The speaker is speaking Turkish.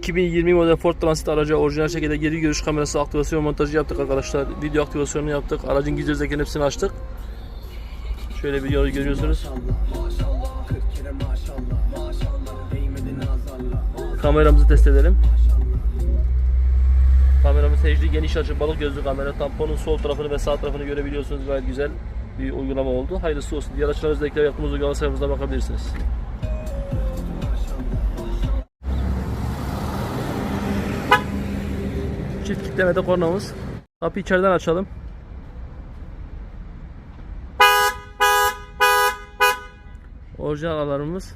2020 model Ford Transit aracı orijinal şekilde geri görüş kamerası aktivasyon montajı yaptık arkadaşlar. Video aktivasyonunu yaptık. Aracın gizli hepsini açtık. Şöyle videoyu görüyorsunuz. Maşallah 40 kere maşallah Maşallah Değmedi nazarla Kameramızı test edelim. Kameramız HD geniş açı balık gözlü kamera. Tamponun sol tarafını ve sağ tarafını görebiliyorsunuz. Gayet güzel bir uygulama oldu. Hayırlısı olsun. Diğer açılar özellikle yaptığımız uygulama sayfamızda bakabilirsiniz. Çift kitlemede kornamız. Kapıyı içeriden açalım. Orijinal alarmımız.